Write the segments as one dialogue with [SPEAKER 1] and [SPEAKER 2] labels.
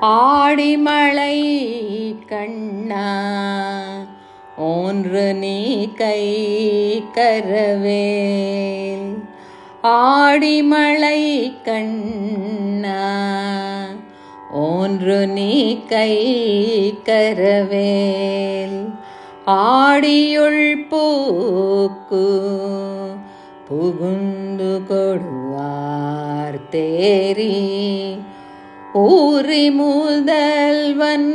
[SPEAKER 1] ஆடிமலை கண்ணா ஒன்று நீ கை கரவேல். ஆடிமலை கண்ணா ஒன்று நீ கை கரவேல். ஆடியுள் பூக்கு புகுந்து கொடுவார் தேரி ஊரி முதல்வன்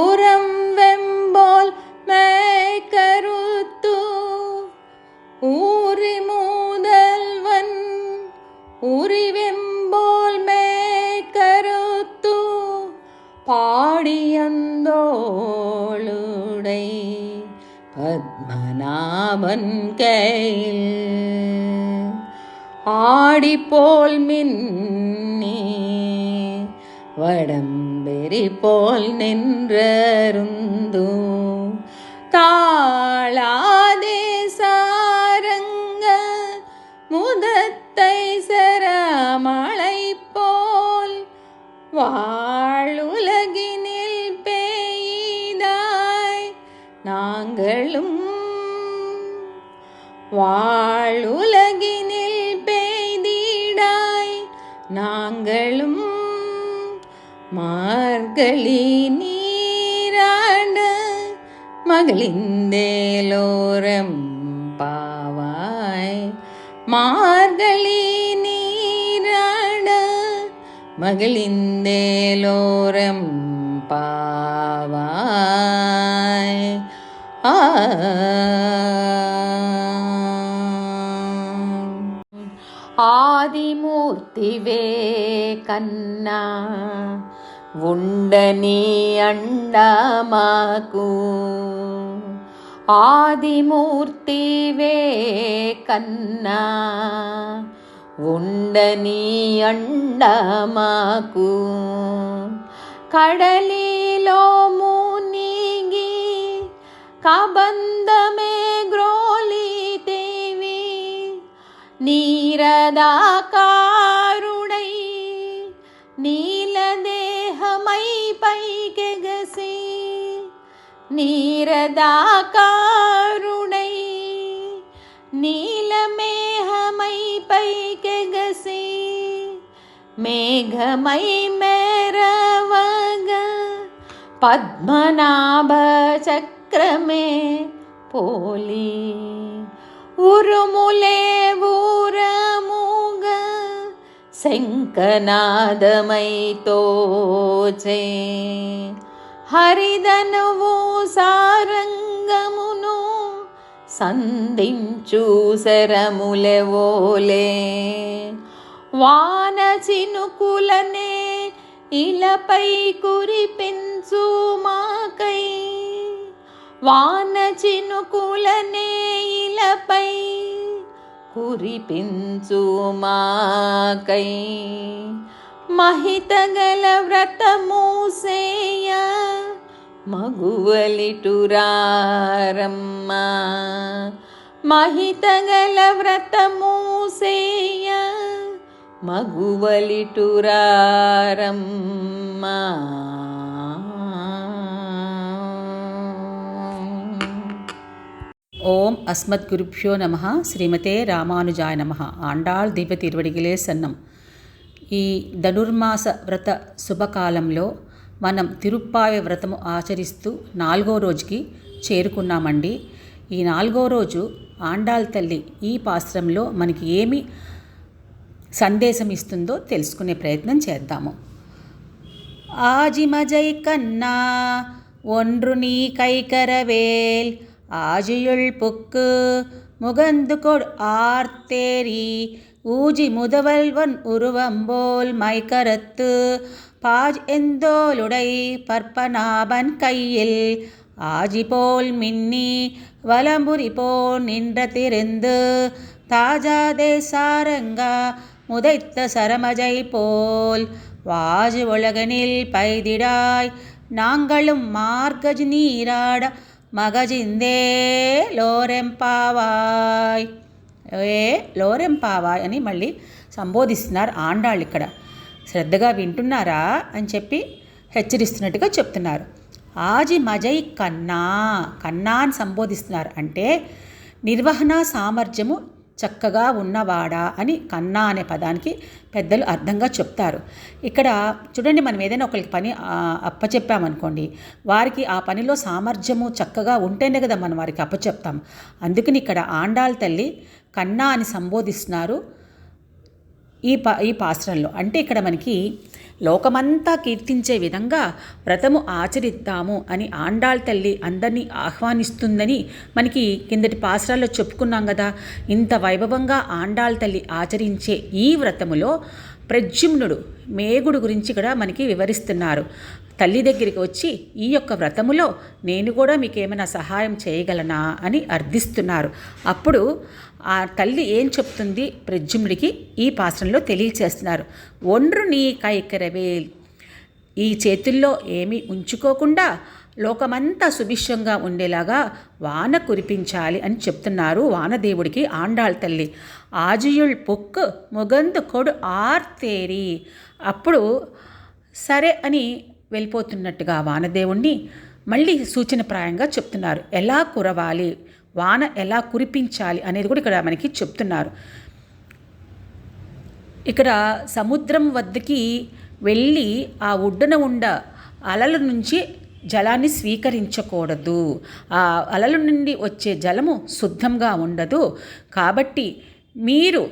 [SPEAKER 1] உரம் வெம்போல் மேய்கருத்து ஊரி முதல்வன் உரி வெம்போல் மேய்கருத்து பாடியந்தோளுடை பத்மநாபன் கையில் ஆடிப்போல் மின்னி வடம்பெறி போல் நின்றருந்தோ தாளாதே சாரங்க முதத்தை சரமழை போல். வாழுலகினில் பேய்தாய் நாங்களும். வாழுலகினில் பெய்திடாய் நாங்களும். निे लोरं पाव मार्लि निे लोरं पाव आदिमूर्तिवे कन्ना ఉండని అండమాకు ఆదిమూర్తివే కన్నా ఉండని అండమాకు కడలిలో మునిగి కబంధమే గ్రోలితేవి నీరదాకారుడై నీలదేహమై निरदा कारुणी नीलमे गेघमय मेरवग पद्मनाभचक्रमेली उर्मुुले गङ्कनादमय హరిదనువు సారంగమును సంధించు శరములెవోలే. వాన చినుకులనే ఇలపై కురిపించు మాకై. వాన చినుకులనే ఇలపై కురిపించు మాకై. మహితగల వ్రతము సేయ మగువలిటురారమ్మా మహితగల వ్రతము సేయ మగువలిటురారమ్మా
[SPEAKER 2] ஓம் அஸ்மத் குருப்யோ நமஹ శ్రీమతే రామానుజాయ నమ ఆండాళ్ దీప తిరువడిగిలే సన్నం ఈ ధనుర్మాస వ్రత శుభకాలంలో మనం తిరుప్పాయ వ్రతము ఆచరిస్తూ నాలుగో రోజుకి చేరుకున్నామండి ఈ నాలుగో రోజు ఆండాళ్ తల్లి ఈ పాశ్రంలో మనకి ఏమి సందేశం ఇస్తుందో తెలుసుకునే ప్రయత్నం చేద్దాము ஆஜிமஜை கண்ணா ஒன்று நீ கைகரவேல் ஆஜியுள் புக்கு முகந்து கொடு ஆர்த்தேரி ஊஜி முதல்வன் உருவம்போல் மைக்கரத்து. பாஜ் எந்தோலுடை பற்பநாபன் கையில்? ஆஜி போல் மின்னி வலம்புரி போல் நின்ற திருந்து. தாஜாதே சாரங்கா முதைத்த சரமஜை போல். வாஜு உலகனில் பைதிடாய் நாங்களும் மார்கஜ் நீராட மகஜிந்தே லோரெம்பாவாய் ఏ లోరెంపావా అని మళ్ళీ సంబోధిస్తున్నారు ఆండాళ్ళు ఇక్కడ. శ్రద్ధగా వింటున్నారా? అని చెప్పి హెచ్చరిస్తున్నట్టుగా చెప్తున్నారు. ఆజి మజై కన్నా కన్నా అని సంబోధిస్తున్నారు. అంటే నిర్వహణ సామర్థ్యము చక్కగా ఉన్నవాడా అని కన్నా అనే పదానికి పెద్దలు అర్థంగా చెప్తారు. ఇక్కడ చూడండి మనం ఏదైనా ఒకరికి పని అప్పచెప్పామనుకోండి వారికి ఆ పనిలో సామర్థ్యము చక్కగా ఉంటేనే కదా మనం వారికి అప్పచెప్తాం. అందుకని ఇక్కడ ఆండాళ్ళ తల్లి కన్నా అని సంబోధిస్తున్నారు ఈ పా ఈ పాశ్రంలో. అంటే ఇక్కడ మనకి లోకమంతా కీర్తించే విధంగా వ్రతము ఆచరిద్దాము అని ఆండాళ్ తల్లి అందరినీ ఆహ్వానిస్తుందని మనకి కిందటి పాశ్రాల్లో చెప్పుకున్నాం కదా ఇంత వైభవంగా ఆండాళ్ తల్లి ఆచరించే ఈ వ్రతములో ప్రజుమ్నుడు మేగుడు గురించి కూడా మనకి వివరిస్తున్నారు. తల్లి దగ్గరికి వచ్చి ఈ యొక్క వ్రతములో నేను కూడా మీకు ఏమైనా సహాయం చేయగలనా అని అర్థిస్తున్నారు. అప్పుడు ఆ తల్లి ఏం చెప్తుంది ప్రద్యుమ్నుడికి ఈ పాశ్రంలో తెలియచేస్తున్నారు. ఒండ్రు నీ కైకరవేల్ ఈ చేతుల్లో ఏమీ ఉంచుకోకుండా లోకమంతా సుభిక్షంగా ఉండేలాగా వాన కురిపించాలి అని చెప్తున్నారు వానదేవుడికి ఆండాళ్ తల్లి. ఆజియుల్ పొక్కు ముగందు కొడు ఆర్తేరి అప్పుడు సరే అని వెళ్ళిపోతున్నట్టుగా వానదేవుణ్ణి మళ్ళీ సూచనప్రాయంగా చెప్తున్నారు. ఎలా కురవాలి? వాన ఎలా కురిపించాలి అనేది కూడా ఇక్కడ మనకి చెప్తున్నారు. ఇక్కడ సముద్రం వద్దకి వెళ్ళి ఆ ఒడ్డున ఉండ అలల నుంచి జలాన్ని స్వీకరించకూడదు. ఆ అలల నుండి వచ్చే జలము శుద్ధంగా ఉండదు. కాబట్టి మీరు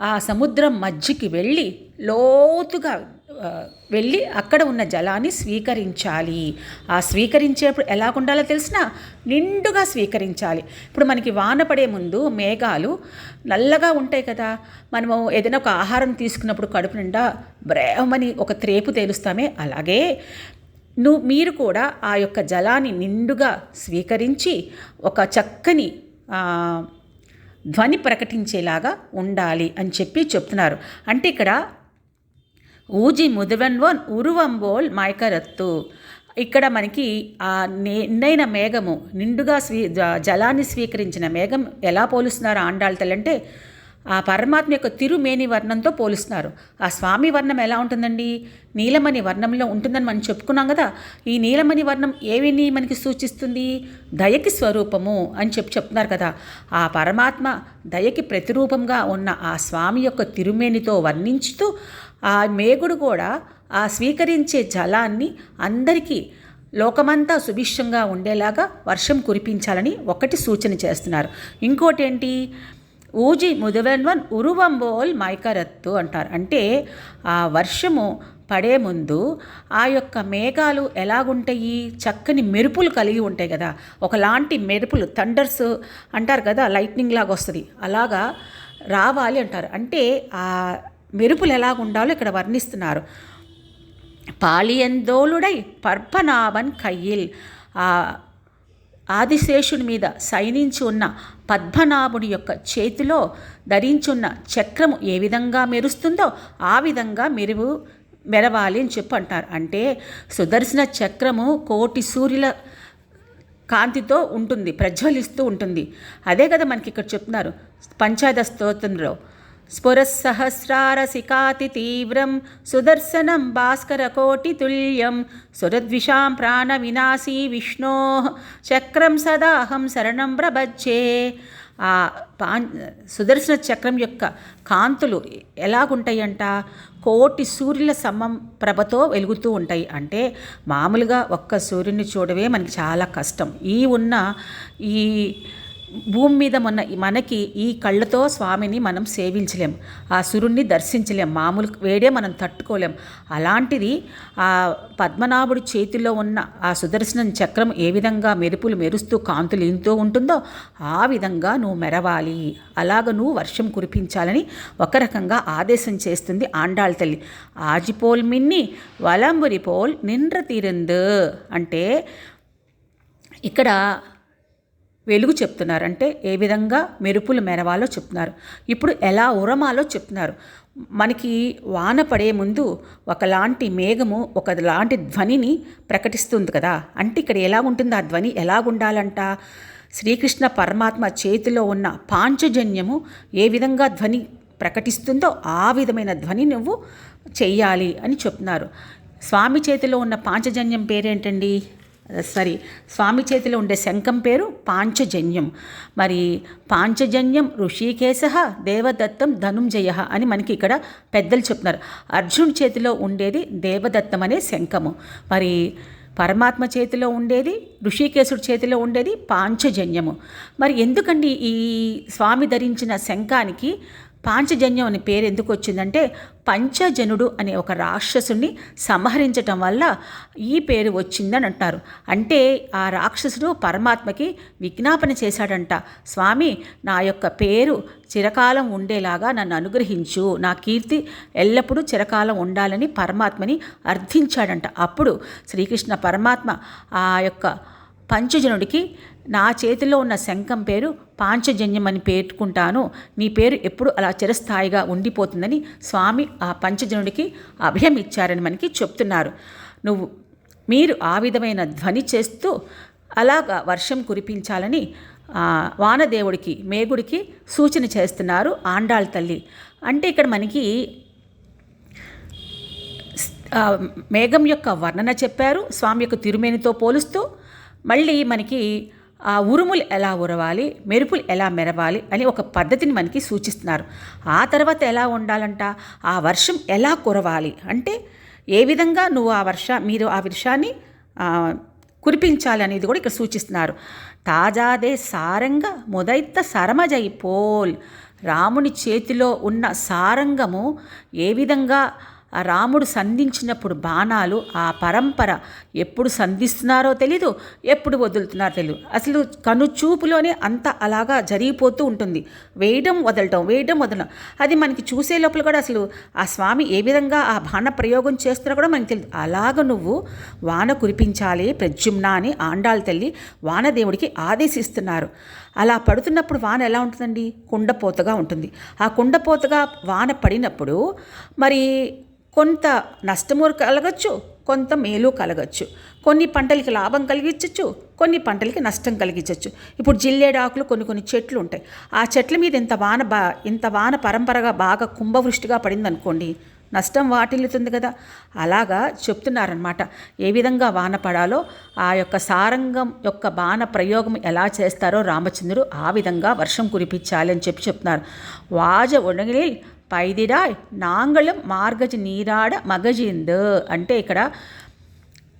[SPEAKER 2] ఆ సముద్రం మధ్యకి వెళ్ళి లోతుగా వెళ్ళి అక్కడ ఉన్న జలాన్ని స్వీకరించాలి. ఆ స్వీకరించేప్పుడు ఎలా ఉండాలో తెలిసినా నిండుగా స్వీకరించాలి. ఇప్పుడు మనకి వాన పడే ముందు మేఘాలు నల్లగా ఉంటాయి కదా. మనము ఏదైనా ఒక ఆహారం తీసుకున్నప్పుడు కడుపు నిండా బ్రేమని ఒక త్రేపు తేలుస్తామే. అలాగే నువ్వు మీరు కూడా ఆ యొక్క జలాన్ని నిండుగా స్వీకరించి ఒక చక్కని ధ్వని ప్రకటించేలాగా ఉండాలి అని చెప్పి చెప్తున్నారు. అంటే ఇక్కడ ఊజి ముదువన్వోన్ ఉరువంబోల్ మైకరత్తు. ఇక్కడ మనకి ఆ నిండైన మేఘము నిండుగా స్వీ జ- జలాన్ని స్వీకరించిన మేఘం ఎలా పోలుస్తున్నారు ఆండాళ్ళ అంటే ఆ పరమాత్మ యొక్క తిరుమేని వర్ణంతో పోలుస్తున్నారు. ఆ స్వామి వర్ణం ఎలా ఉంటుందండి? నీలమణి వర్ణంలో ఉంటుందని మనం చెప్పుకున్నాం కదా ఈ నీలమణి వర్ణం ఏవిని మనకి సూచిస్తుంది? దయకి స్వరూపము అని చెప్పి చెప్తున్నారు కదా. ఆ పరమాత్మ దయకి ప్రతిరూపంగా ఉన్న ఆ స్వామి యొక్క తిరుమేనితో వర్ణించుతూ ఆ మేగుడు కూడా ఆ స్వీకరించే జలాన్ని అందరికీ లోకమంతా సుభిక్షంగా ఉండేలాగా వర్షం కురిపించాలని ఒకటి సూచన చేస్తున్నారు. ఇంకోటి ఏంటి? ఊజి ముదువెన్వన్ ఉరువంబోల్ మైకరత్తు అంటారు. అంటే ఆ వర్షము పడే ముందు ఆ యొక్క మేఘాలు ఎలాగుంటాయి? చక్కని మెరుపులు కలిగి ఉంటాయి కదా. ఒకలాంటి మెరుపులు థండర్స్ అంటారు కదా లైట్నింగ్ లాగా వస్తుంది. అలాగా రావాలి అంటారు. అంటే ఆ మెరుపులు ఎలాగుండాలో ఇక్కడ వర్ణిస్తున్నారు. పాలియందోలుడై పర్పనాభన్ కయ్యిల్. ఆ ఆదిశేషుని మీద శయనించి ఉన్న పద్మనాభుడి యొక్క చేతిలో ధరించున్న చక్రము ఏ విధంగా మెరుస్తుందో ఆ విధంగా మెరుగు మెరవాలి అని చెప్పి అంటారు. అంటే సుదర్శన చక్రము కోటి సూర్యుల కాంతితో ఉంటుంది ప్రజ్వలిస్తూ ఉంటుంది. అదే కదా మనకి ఇక్కడ చెప్తున్నారు. పంచాయత స్తోత్రంలో స్ఫురసహస్రారసికాతి తీవ్రం సుదర్శనం భాస్కరకోటితుల్యం కోటి సురద్విషాం ప్రాణ వినాశీ విష్ణో చక్రం సదాహం శరణం ప్రబజ్జే ఆ పా సుదర్శన చక్రం యొక్క కాంతులు ఎలాగుంటాయంట? కోటి సూర్యుల సమం ప్రభతో వెలుగుతూ ఉంటాయి. అంటే మామూలుగా ఒక్క సూర్యుని చూడవే మనకి చాలా కష్టం. ఈ ఉన్న ఈ భూమి మీద మొన్న మనకి ఈ కళ్ళతో స్వామిని మనం సేవించలేం. ఆ సూర్యుడిని దర్శించలేం. మామూలు వేడే మనం తట్టుకోలేం. అలాంటిది ఆ పద్మనాభుడి చేతిలో ఉన్న ఆ సుదర్శనం చక్రం ఏ విధంగా మెరుపులు మెరుస్తూ కాంతులు ఇంతూ ఉంటుందో ఆ విధంగా నువ్వు మెరవాలి. అలాగ నువ్వు వర్షం కురిపించాలని ఒక రకంగా ఆదేశం చేస్తుంది ఆండాళ్ తల్లి. ఆజిపోల్ మిన్ని వలంబురి పోల్ నిండ్ర తీరందు. అంటే ఇక్కడ వెలుగు చెప్తున్నారు. అంటే ఏ విధంగా మెరుపులు మెరవాలో చెప్తున్నారు. ఇప్పుడు ఎలా ఉరమాలో చెప్తున్నారు. మనకి వాన పడే ముందు ఒకలాంటి మేఘము ఒకలాంటి ధ్వనిని ప్రకటిస్తుంది కదా. అంటే ఇక్కడ ఎలా ఉంటుంది? ఆ ధ్వని ఎలాగుండాలంట? శ్రీకృష్ణ పరమాత్మ చేతిలో ఉన్న పాంచజన్యము ఏ విధంగా ధ్వని ప్రకటిస్తుందో ఆ విధమైన ధ్వని నువ్వు చెయ్యాలి అని చెప్తున్నారు. స్వామి చేతిలో ఉన్న పాంచజన్యం పేరేంటండి? సారీ స్వామి చేతిలో ఉండే శంఖం పేరు పాంచజన్యం. మరి పాంచజన్యం ఋషికేశ దేవదత్తం ధనుంజయ అని మనకి ఇక్కడ పెద్దలు చెప్తున్నారు. అర్జున్ చేతిలో ఉండేది దేవదత్తం అనే శంఖము. మరి పరమాత్మ చేతిలో ఉండేది ఋషికేశుడి చేతిలో ఉండేది పాంచజన్యము. మరి ఎందుకండి ఈ స్వామి ధరించిన శంఖానికి పాంచజన్యం అనే పేరు ఎందుకు వచ్చిందంటే పంచజనుడు అనే ఒక రాక్షసుని సంహరించటం వల్ల ఈ పేరు వచ్చిందని అంటారు అంటే ఆ రాక్షసుడు పరమాత్మకి విజ్ఞాపన చేశాడంట. స్వామి నా యొక్క పేరు చిరకాలం ఉండేలాగా నన్ను అనుగ్రహించు. నా కీర్తి ఎల్లప్పుడూ చిరకాలం ఉండాలని పరమాత్మని అర్థించాడంట. అప్పుడు శ్రీకృష్ణ పరమాత్మ ఆ యొక్క పంచజనుడికి నా చేతిలో ఉన్న శంఖం పేరు పాంచజన్యం అని పేర్కొంటాను. నీ పేరు ఎప్పుడు అలా చిరస్థాయిగా ఉండిపోతుందని స్వామి ఆ పంచజనుడికి అభయం ఇచ్చారని మనకి చెప్తున్నారు. నువ్వు మీరు ఆ విధమైన ధ్వని చేస్తూ అలాగా వర్షం కురిపించాలని వానదేవుడికి మేగుడికి సూచన చేస్తున్నారు ఆండాళ్ తల్లి. అంటే ఇక్కడ మనకి మేఘం యొక్క వర్ణన చెప్పారు. స్వామి యొక్క తిరుమేనితో పోలుస్తూ మళ్ళీ మనకి ఆ ఉరుములు ఎలా ఉరవాలి మెరుపులు ఎలా మెరవాలి అని ఒక పద్ధతిని మనకి సూచిస్తున్నారు. ఆ తర్వాత ఎలా ఉండాలంట? ఆ వర్షం ఎలా కురవాలి? అంటే ఏ విధంగా నువ్వు ఆ వర్ష మీరు ఆ వర్షాన్ని కురిపించాలి అనేది కూడా ఇక్కడ సూచిస్తున్నారు. తాజాదే సారంగ మొదైత సరమజై పోల్. రాముని చేతిలో ఉన్న సారంగము ఏ విధంగా ఆ రాముడు సంధించినప్పుడు బాణాలు ఆ పరంపర ఎప్పుడు సంధిస్తున్నారో తెలీదు ఎప్పుడు వదులుతున్నారో తెలియదు అసలు కనుచూపులోనే అంత అలాగా జరిగిపోతూ ఉంటుంది. వేయడం వదలటం వేయడం వదలడం అది మనకి చూసే లోపల కూడా అసలు ఆ స్వామి ఏ విధంగా ఆ బాణ ప్రయోగం చేస్తున్నారో కూడా మనకి తెలియదు అలాగ నువ్వు వాన కురిపించాలి ప్రజుమ్న అని ఆండాళ్ళ తల్లి వానదేవుడికి ఆదేశిస్తున్నారు. అలా పడుతున్నప్పుడు వాన ఎలా ఉంటుందండి? కుండపోతగా ఉంటుంది. ఆ కుండపోతగా వాన పడినప్పుడు మరి కొంత నష్టము కలగచ్చు కొంత మేలు కలగచ్చు. కొన్ని పంటలకి లాభం కలిగించవచ్చు కొన్ని పంటలకి నష్టం కలిగించవచ్చు ఇప్పుడు జిల్లేడాకులు కొన్ని కొన్ని చెట్లు ఉంటాయి. ఆ చెట్ల మీద ఇంత వాన బా ఇంత వాన పరంపరగా బాగా కుంభవృష్టిగా పడిందనుకోండి నష్టం వాటిల్లుతుంది కదా. అలాగా చెప్తున్నారనమాట ఏ విధంగా వాన పడాలో ఆ యొక్క సారంగం యొక్క బాణ ప్రయోగం ఎలా చేస్తారో రామచంద్రుడు ఆ విధంగా వర్షం కురిపించాలి అని చెప్పి చెప్తున్నారు. వాజ ఉడగిలిల్ పైదిడాయ్ నాంగళం మార్గజ నీరాడ మగజింద్. అంటే ఇక్కడ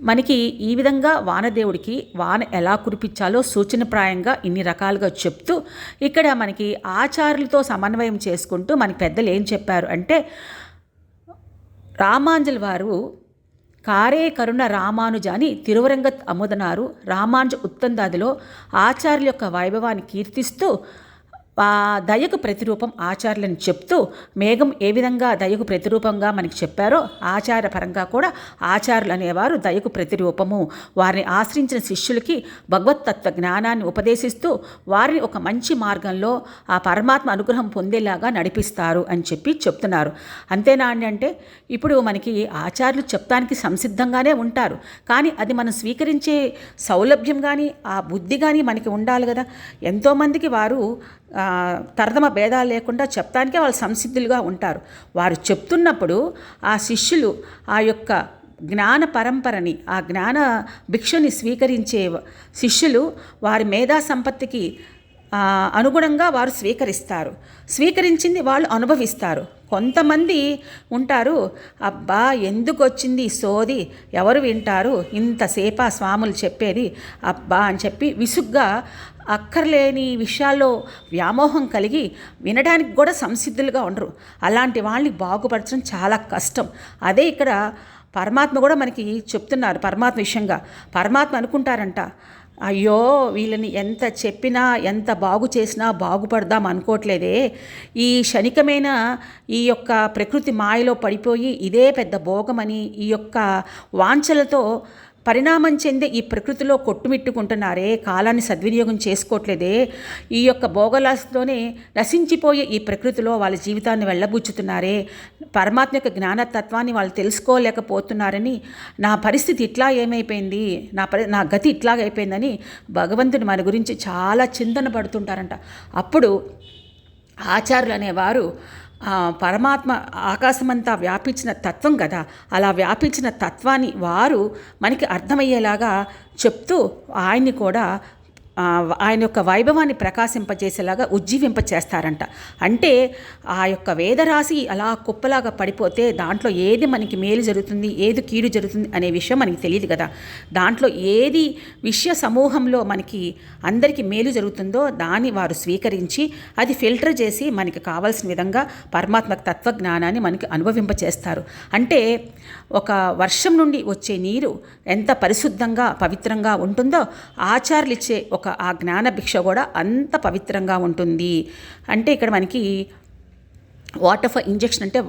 [SPEAKER 2] మనకి ఈ విధంగా వానదేవుడికి వాన ఎలా కురిపించాలో సూచనప్రాయంగా ఇన్ని రకాలుగా చెప్తూ ఇక్కడ మనకి ఆచారులతో సమన్వయం చేసుకుంటూ మనకి పెద్దలు ఏం చెప్పారు అంటే రామాంజల్ వారు కారే కరుణ రామానుజ అని తిరువరంగ అముదనారు రామానుజ ఉత్తందాదిలో ఆచార్యుల యొక్క వైభవాన్ని కీర్తిస్తూ ఆ దయకు ప్రతిరూపం ఆచార్యులను చెప్తూ మేఘం ఏ విధంగా దయకు ప్రతిరూపంగా మనకి చెప్పారో ఆచారపరంగా కూడా ఆచారులు అనేవారు దయకు ప్రతిరూపము. వారిని ఆశ్రయించిన శిష్యులకి భగవత్తత్వ జ్ఞానాన్ని ఉపదేశిస్తూ వారిని ఒక మంచి మార్గంలో ఆ పరమాత్మ అనుగ్రహం పొందేలాగా నడిపిస్తారు అని చెప్పి చెప్తున్నారు. అంతేనా అండి అంటే ఇప్పుడు మనకి ఆచార్యులు చెప్తానికి సంసిద్ధంగానే ఉంటారు. కానీ అది మనం స్వీకరించే సౌలభ్యం కానీ ఆ బుద్ధి కానీ మనకి ఉండాలి కదా. ఎంతోమందికి వారు తర్దమ భేదాలు లేకుండా చెప్తానికే వాళ్ళు సంసిద్ధులుగా ఉంటారు. వారు చెప్తున్నప్పుడు ఆ శిష్యులు ఆ యొక్క జ్ఞాన పరంపరని ఆ జ్ఞాన భిక్షుని స్వీకరించే శిష్యులు వారి మేధా సంపత్తికి అనుగుణంగా వారు స్వీకరిస్తారు. స్వీకరించింది వాళ్ళు అనుభవిస్తారు. కొంతమంది ఉంటారు అబ్బా ఎందుకు వచ్చింది సోది? ఎవరు వింటారు? ఇంతసేపు ఆ స్వాములు చెప్పేది అబ్బా అని చెప్పి విసుగ్గా అక్కర్లేని విషయాల్లో వ్యామోహం కలిగి వినడానికి కూడా సంసిద్ధులుగా ఉండరు. అలాంటి వాళ్ళని బాగుపరచడం చాలా కష్టం. అదే ఇక్కడ పరమాత్మ కూడా మనకి చెప్తున్నారు పరమాత్మ విషయంగా. పరమాత్మ అనుకుంటారంట అయ్యో వీళ్ళని ఎంత చెప్పినా ఎంత బాగు చేసినా బాగుపడదాం అనుకోవట్లేదే. ఈ క్షణికమైన ఈ యొక్క ప్రకృతి మాయలో పడిపోయి ఇదే పెద్ద భోగమని ఈ యొక్క వాంఛలతో పరిణామం చెందే ఈ ప్రకృతిలో కొట్టుమిట్టుకుంటున్నారే కాలాన్ని సద్వినియోగం చేసుకోవట్లేదే. ఈ యొక్క భోగలాస్తోనే నశించిపోయే ఈ ప్రకృతిలో వాళ్ళ జీవితాన్ని వెళ్ళబుచ్చుతున్నారే. పరమాత్మ యొక్క జ్ఞానతత్వాన్ని వాళ్ళు తెలుసుకోలేకపోతున్నారని నా పరిస్థితి ఇట్లా ఏమైపోయింది నా పరి నా గతి ఇట్లాగైపోయిందని భగవంతుని మన గురించి చాలా చింతన పడుతుంటారంట. అప్పుడు ఆచార్యులు అనేవారు పరమాత్మ ఆకాశమంతా వ్యాపించిన తత్వం కదా. అలా వ్యాపించిన తత్వాన్ని వారు మనకి అర్థమయ్యేలాగా చెప్తూ ఆయన్ని కూడా ఆయన యొక్క వైభవాన్ని ప్రకాశింపజేసేలాగా ఉజ్జీవింప చేస్తారంట అంటే ఆ యొక్క వేదరాశి అలా కుప్పలాగా పడిపోతే దాంట్లో ఏది మనకి మేలు జరుగుతుంది ఏది కీడు జరుగుతుంది అనే విషయం మనకి తెలియదు కదా. దాంట్లో ఏది విషయ సమూహంలో మనకి అందరికీ మేలు జరుగుతుందో దాన్ని వారు స్వీకరించి అది ఫిల్టర్ చేసి మనకి కావాల్సిన విధంగా పరమాత్మ తత్వజ్ఞానాన్ని మనకి అనుభవింప చేస్తారు అంటే ఒక వర్షం నుండి వచ్చే నీరు ఎంత పరిశుద్ధంగా పవిత్రంగా ఉంటుందో ఆచార్యులు ఇచ్చే ఒక ఆ జ్ఞాన భిక్ష కూడా అంత పవిత్రంగా ఉంటుంది. అంటే ఇక్కడ మనకి వాటర్ ఫర్ ఇంజెక్షన్ అంటే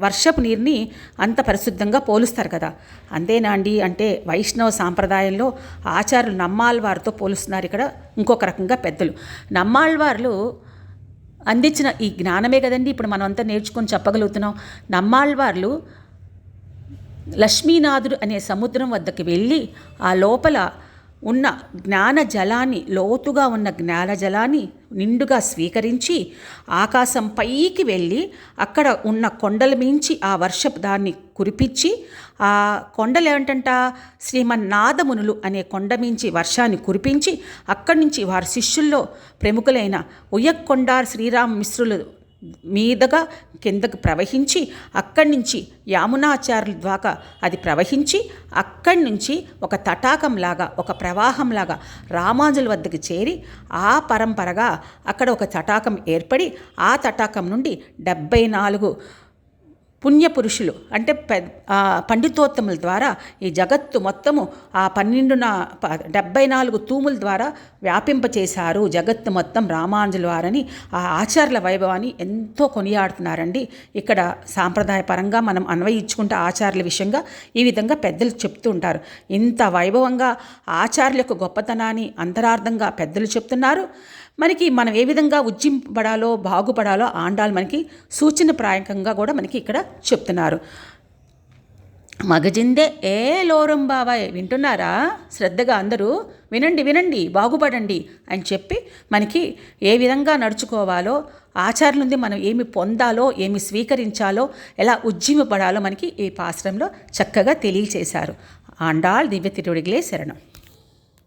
[SPEAKER 2] వర్షపు నీరుని అంత పరిశుద్ధంగా పోలుస్తారు కదా. అంతేనా అండి? అంటే వైష్ణవ సాంప్రదాయంలో ఆచారులు నమ్మాళ్ళవారితో పోలుస్తున్నారు ఇక్కడ ఇంకొక రకంగా పెద్దలు. నమ్మాళ్ళవార్లు అందించిన ఈ జ్ఞానమే కదండి? ఇప్పుడు మనం అంతా నేర్చుకొని చెప్పగలుగుతున్నాం. నమ్మాళ్ళవార్లు లక్ష్మీనాథుడు అనే సముద్రం వద్దకు వెళ్ళి ఆ లోపల ఉన్న జ్ఞాన జలాన్ని లోతుగా ఉన్న జ్ఞాన జలాన్ని నిండుగా స్వీకరించి ఆకాశం పైకి వెళ్ళి అక్కడ ఉన్న కొండల మించి ఆ వర్షపు దాన్ని కురిపించి ఆ కొండలు ఏమిటంట? శ్రీమన్నాదమునులు అనే కొండ మించి వర్షాన్ని కురిపించి అక్కడి నుంచి వారి శిష్యుల్లో ప్రముఖులైన ఉయ్యకొండార్ శ్రీరామ్ మిశ్రులు మీదగా కిందకు ప్రవహించి అక్కడి నుంచి యామునాచార్యుల ద్వారా అది ప్రవహించి అక్కడి నుంచి ఒక తటాకంలాగా ఒక ప్రవాహంలాగా రామానుజుల వద్దకు చేరి ఆ పరంపరగా అక్కడ ఒక తటాకం ఏర్పడి ఆ తటాకం నుండి డెబ్బై నాలుగు పుణ్యపురుషులు అంటే పె పండితోత్తముల ద్వారా ఈ జగత్తు మొత్తము ఆ పన్నెండున ప- డెబ్బై నాలుగు తూముల ద్వారా వ్యాపింపచేశారు జగత్తు మొత్తం రామానుజుల వారని ఆ ఆచార్యుల వైభవాన్ని ఎంతో కొనియాడుతున్నారండి. ఇక్కడ సాంప్రదాయపరంగా మనం అన్వయించుకుంటే ఆచార్యుల విషయంగా ఈ విధంగా పెద్దలు చెప్తూ ఉంటారు. ఇంత వైభవంగా ఆచార్యుల యొక్క గొప్పతనాన్ని అంతరార్థంగా పెద్దలు చెప్తున్నారు. మనకి మనం ఏ విధంగా ఉజ్జింపబడాలో బాగుపడాలో ఆండాలు మనకి సూచనప్రాయకంగా కూడా మనకి ఇక్కడ చెప్తున్నారు. మగజిందే ఏ లోరం బాబాయ్ వింటున్నారా? శ్రద్ధగా అందరూ వినండి వినండి బాగుపడండి అని చెప్పి మనకి ఏ విధంగా నడుచుకోవాలో ఆచారం నుండి మనం ఏమి పొందాలో ఏమి స్వీకరించాలో ఎలా ఉజ్జీమపడాలో మనకి ఈ పాశ్రంలో చక్కగా తెలియచేశారు. ఆండాళ్ దివ్య తిరుడిగిలే శరణం.